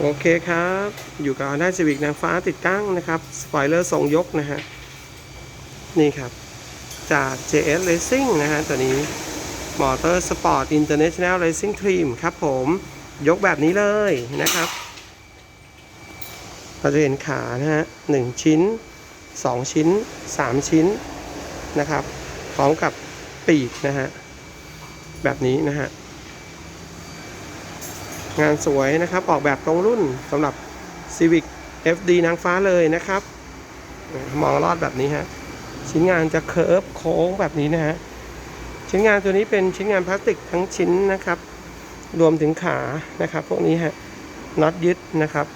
โอเคครับ อยู่กับ Honda Civic นางฟ้าติดตั้งนะครับ สปอยเลอร์ทรงยกนะฮะ นี่ครับ จาก JS Racing นะฮะ ตัวนี้ Motor Sport International Racing Team ครับผม ยกแบบนี้เลยนะครับ เราจะเห็นขานะฮะหนึ่งชิ้น 2 ชิ้น 3 ชิ้นนะครับ พร้อมกับปีกนะฮะ แบบนี้นะฮะ งานสวยนะครับ ออกแบบตรงรุ่นสำหรับ Civic FD นางฟ้าเลยนะครับ มองลอดแบบนี้ฮะ ชิ้นงานจะเคิร์ฟโค้งแบบนี้นะฮะ ชิ้นงานตัวนี้เป็นชิ้นงานพลาสติกทั้งชิ้นนะครับ รวมถึงขานะครับ พวกนี้ฮะน็อตยึดนะครับ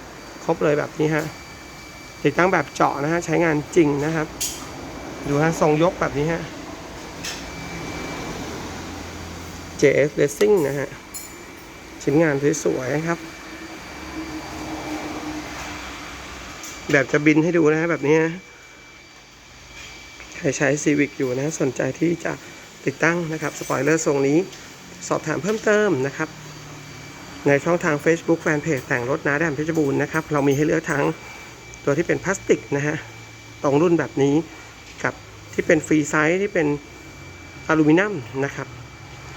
ครบเลยแบบนี้ฮะ ติดตั้งแบบเจาะนะฮะ ใช้งานจริงนะครับ ดูฮะทรงยกแบบนี้ฮะ JS Racing นะฮะ ชิ้นงานสวยๆนะครับ แบบจะบินให้ดูนะฮะแบบนี้นะใครใช้ Civic อยู่นะ สนใจที่จะติดตั้งนะครับ สปอยเลอร์ทรงนี้ สอบถามเพิ่มเติมนะครับ ในช่องทาง Facebook Fanpage แต่งรถนาแดมเพชรบูรณ์นะครับ เรามีให้เลือกทั้งตัวที่เป็นพลาสติกนะฮะ ตรงรุ่นแบบนี้กับที่เป็นฟรีไซส์ที่เป็นอลูมิเนียมนะครับ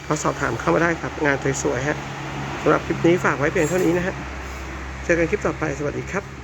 เขาสอบถามเข้ามาได้ครับ งานสวยๆฮะ สำหรับคลิปนี้ฝากไว้เพียงเท่านี้นะฮะ เจอกันคลิปต่อไป สวัสดีครับ